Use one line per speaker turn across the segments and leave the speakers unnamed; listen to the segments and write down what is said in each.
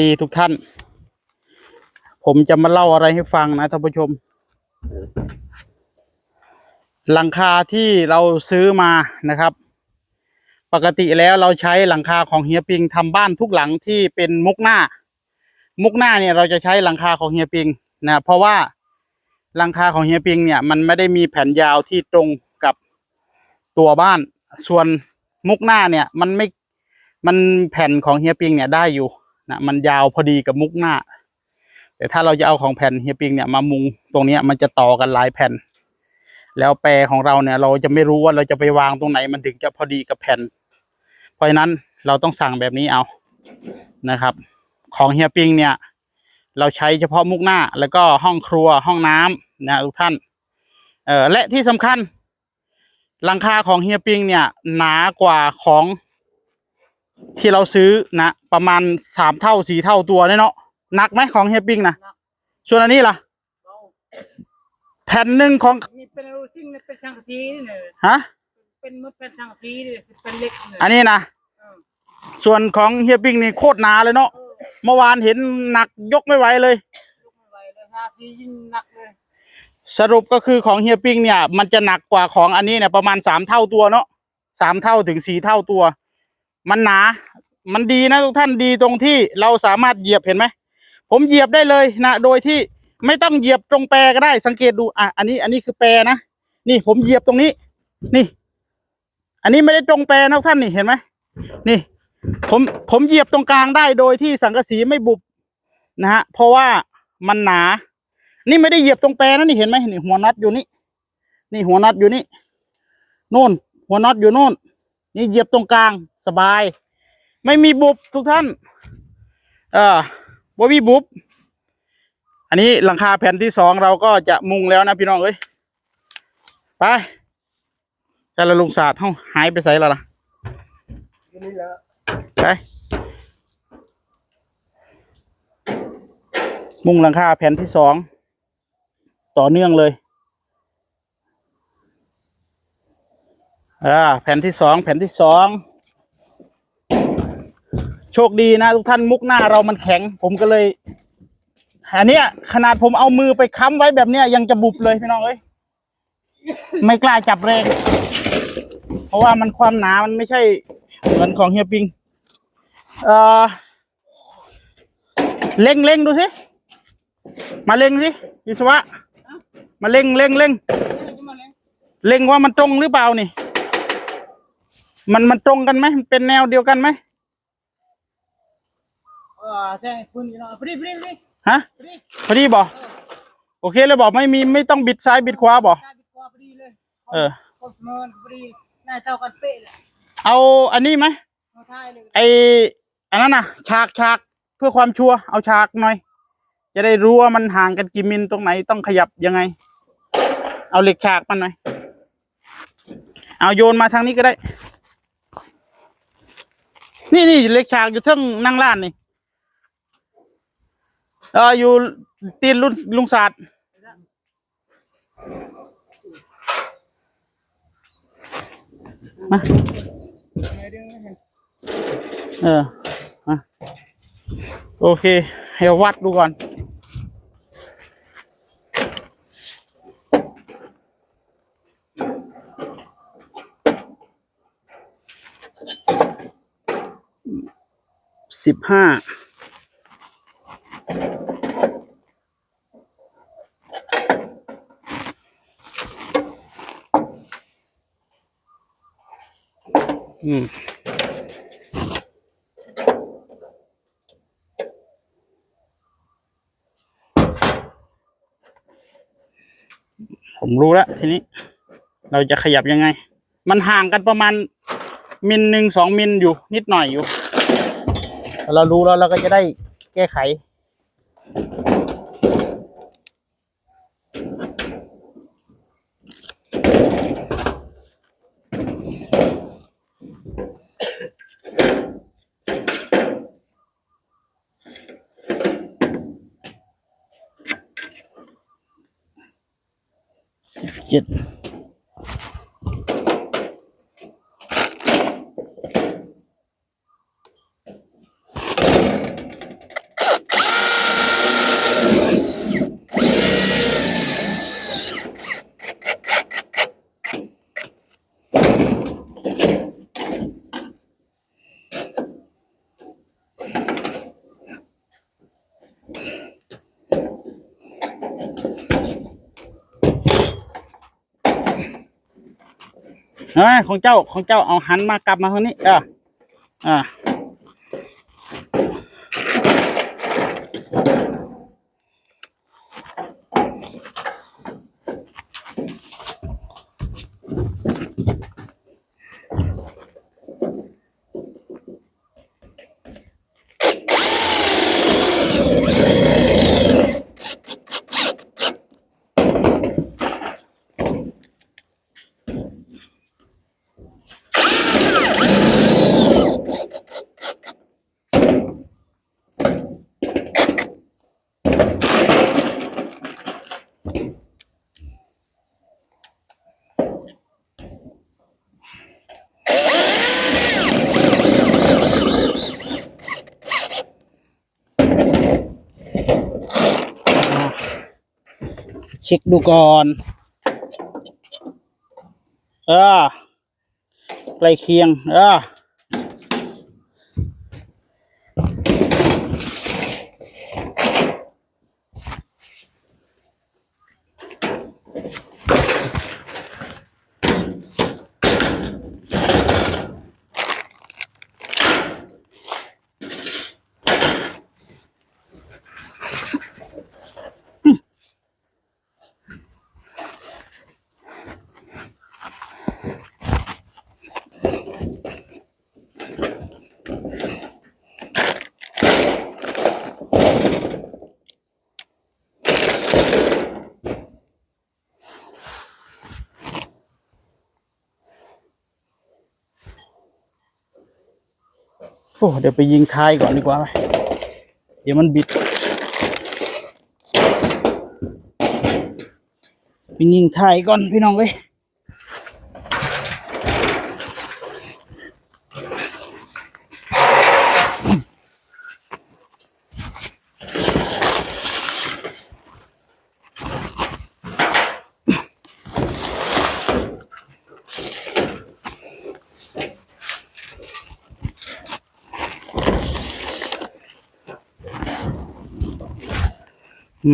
ดีทุกท่าน ผมจะมาเล่าอะไรให้ฟังนะท่านผู้ชม หลังคาที่เราซื้อมานะครับ ปกติแล้วเราใช้หลังคาของเฮียปิงทำบ้านทุกหลังที่เป็นมุกหน้า มุกหน้าเนี่ยเราจะใช้หลังคาของเฮียปิงนะเพราะว่าหลังคาของเฮียปิงเนี่ยมันไม่ได้มีแผ่นยาวที่ตรงกับตัวบ้าน ส่วนมุกหน้าเนี่ยมันไม่มันแผ่นของเฮียปิงเนี่ยได้อยู่ นะมันยาวพอดีกับมุกหน้า แต่ถ้าเราจะเอาของแผ่นเฮียปิงเนี่ยมามุงตรงนี้มันจะต่อกันหลายแผ่น แล้วแปรของเราเนี่ย เราจะไม่รู้ว่าเราจะไปวางตรงไหนมันถึงจะพอดีกับแผ่น เพราะฉะนั้นเราต้องสั่งแบบนี้เอานะครับ ของเฮียปิงเนี่ย เราใช้เฉพาะมุกหน้า แล้วก็ห้องครัวห้องน้ำนะทุกท่านเออและที่สำคัญหลังคาของเฮียปิงเนี่ยหนากว่าของ ที่เราซื้อนะประมาณสามเท่าสี่เท่าตัวเนี่ยเนาะหนักไหมของเฮียปิงนะส่วนอันนี้ล่ะแผ่นหนึ่งของ
นี่เป็นรูซิ่งนี่เป็นช่างสีนี่เนี่ย
ฮะ
เป็นมือเป็นช่างสีนี่เป็นเหล็กเนี่ย
อันนี้นะ
เออ
ส่วนของเฮียปิงนี่โคตรหนาเลยเนาะ
เออ
เมื่อวานเห็นหนักยกไม่ไหวเลย
ยกไม่ไหวเลยทาสียิ่งหนักเลย
สรุปก็คือของเฮียปิงเนี่ย มันจะหนักกว่าของอันนี้เนี่ยประมาณสามเท่าตัวเนาะสามเท่าถึงสี่เท่าตัว มันหนา มันดีนะทุกท่านดีตรงที่เราสามารถเหยียบเห็นไหม ผมเหยียบได้เลยนะ โดยที่ไม่ต้องเหยียบตรงแปรก็ได้ สังเกตดู อะ อันนี้อันนี้คือแปรนะ นี่ผมเหยียบตรงนี้ นี่ อันนี้ไม่ได้ตรงแปรนะทุกท่านนี่เห็นไหม นี่ ผมผมเหยียบตรงกลางได้โดยที่สังกะสีไม่บุบนะฮะ เพราะว่ามันหนา นี่ไม่ได้เหยียบตรงแปรนะนี่เห็นไหมนี่หัวน็อตอยู่นี่ นี่หัวน็อตอยู่นี่ โน่น หัวน็อตอยู่โน่น นี่เหยียบตรงกลางสบาย ไม่มีบุบทุกท่าน เออบ่มีบุบ อันนี้หลังคาแผ่นที่สองเราก็จะมุงแล้วนะพี่น้องเอ้ย ไปแต่ละลุงศาสตร์เฮ้าหายไปใส่แล้วล่ะ
อยู่นี่แหละ
ไปมุงหลังคาแผ่นที่สอง ต่อเนื่องเลย อ่าแผ่นที่สองแผ่นที่สองโชคดีนะทุกท่านมุกหน้าเรามันแข็ง ผมก็เลยอันเนี้ย ขนาดผมเอามือไปค้ำไว้แบบเนี้ยยังจะบุบเลยพี่น้องเอ้ยไม่กล้าจับแรงเพราะว่ามันความหนามันไม่ใช่เหมือนของเฮียปิงเออเล็งเล็งดูสิมาเล็งสิวิศวะมาเล็งเล็งเล็ง
นี่จะมาเลี้ยง
เล็งว่ามันตรงหรือเปล่านี่ มันมันตรงกันไหมมันเป็นแนวเดียวกันไหม
เออใช่คุณอยู่เนาะพอดีพอดีพอดี
ฮะ
พอดี
พอดีบอกโอเคเลยบอกไม่มีไม่ต้องบิดซ้ายบิดขวาบอก
ได้บิดกว่าพอดีเลย
เออ
ครบเมินพอดีหน้าเท่ากันเป๊ะเลย
เอาอันนี้ไหม
เอาท้ายเลย
ไออันนั้นน่ะ ฉากฉากเพื่อความชัวร์เอาฉากหน่อย จะได้รู้ว่ามันห่างกันกี่มิลตรงไหนต้องขยับยังไง เอาเหล็กฉากมันหน่อยเอาโยนมาทางนี้ก็ได้ นี่นี่เล็กฉากอยู่ทั้งนั่งล้านนี่เอออยู่ตีนลุงลุงศาสตร์มา
เอ
ออะโอเคให้วัดดูก่อน สิบห้าอืมผมรู้แล้วทีนี้ เราจะขยับยังไง มันห่างกันประมาณมิลหนึ่งสองมิลอยู่นิดหน่อยอยู่ เรารู้แล้วเราก็จะได้แก้ไขเเอ้ยของเจ้าของเจ้าเอาหันมากลับมาทางนี้อ่าอ่า เช็คดูก่อนเออใกล้เคียงอ่า โอ้เดี๋ยวไปยิงท้ายก่อนดีกว่าไหมเดี๋ยวมันบิดไปยิงท้ายก่อนพี่น้องเว้ย อื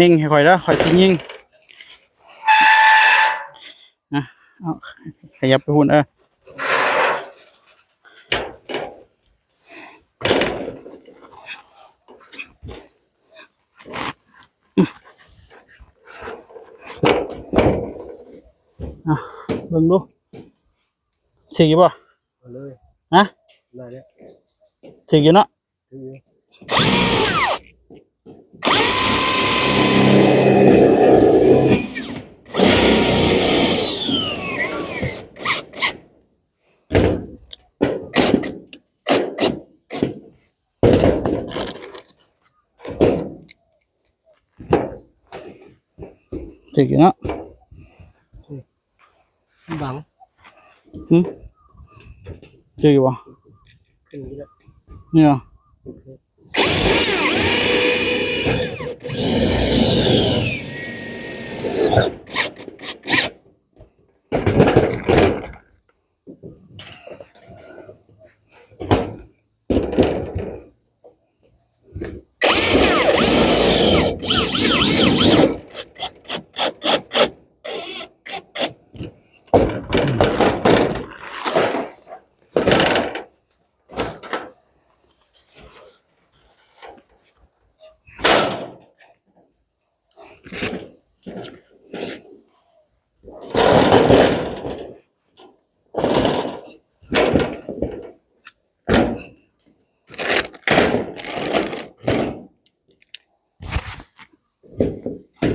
นิ่งให้ค่อยแล้วค่อยสิยิงนะเอาขยับไปหุ่นเอออะเบิ่งดูสิอยู่ป่ะ
เอาเลย
ฮะ
ได้แล้ว
สิอยู่เนาะ
ถือ
สิอยู่เนาะ
บัง
หึสิอยู่ป่ะ
ถือแล้ว
เนี่ยเหรอ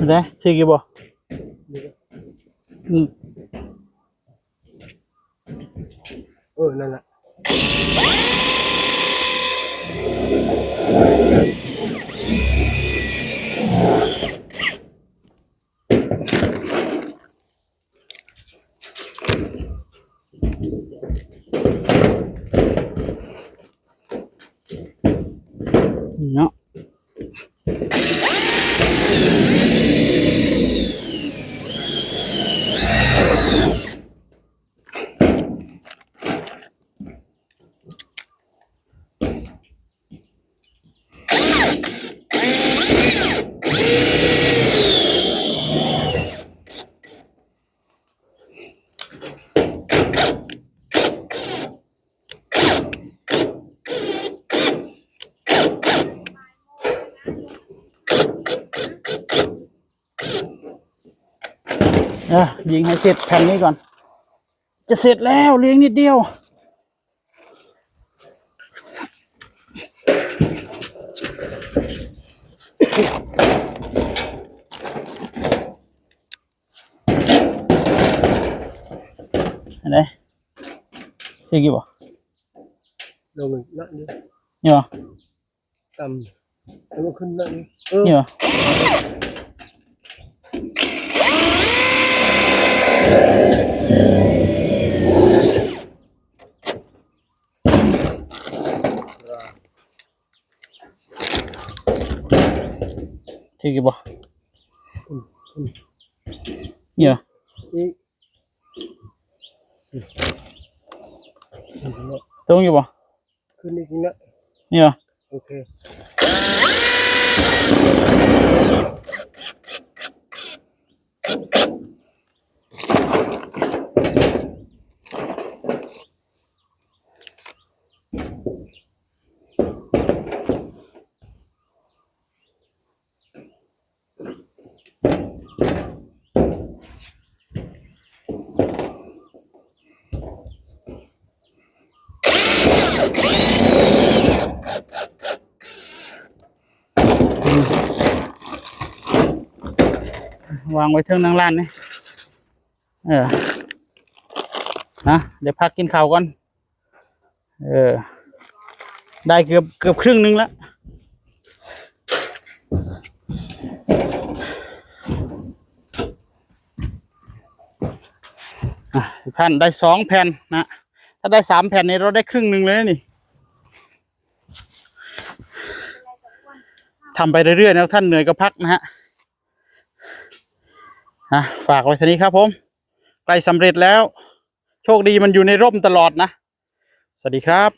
ห็นไหมที่กี่บ่
นี่ก็
อืม
เออนั่นแหละ
เอะยิงให้เสร็จแผ่นนี้ก่อน จะเสร็จแล้วเลี้ยงนิดเดียวอันไหนที่กี่บ่
ลงอีกนั่นนี่
นี่บ่
ต่ำแล้วก็ขึ้นนั่นนี่เออ
นี่บ่ ที่กี่บ่นี่บ่
นี่
ตรงอยู่บ่
ขึ้นอีกนะ
นี่บ่
โอเค
วางไว้เทิงนั่งร้านนี่เออนะเดี๋ยวพักกินข้าวก่อน เออ ได้เกือบเกือบครึ่งหนึงแล้วอะท่านได้สองแผ่นนะ ถ้าได้สามแผ่นนี้เราได้ครึ่งหนึ่งเลยนะนี่ทำไปเรื่อยๆนะท่านเหนื่อยก็พักนะฮะ อะฝากไว้ทีนี้ครับผมใกล้สำเร็จแล้ว โชคดีมันอยู่ในร่มตลอดนะ สวัสดีครับ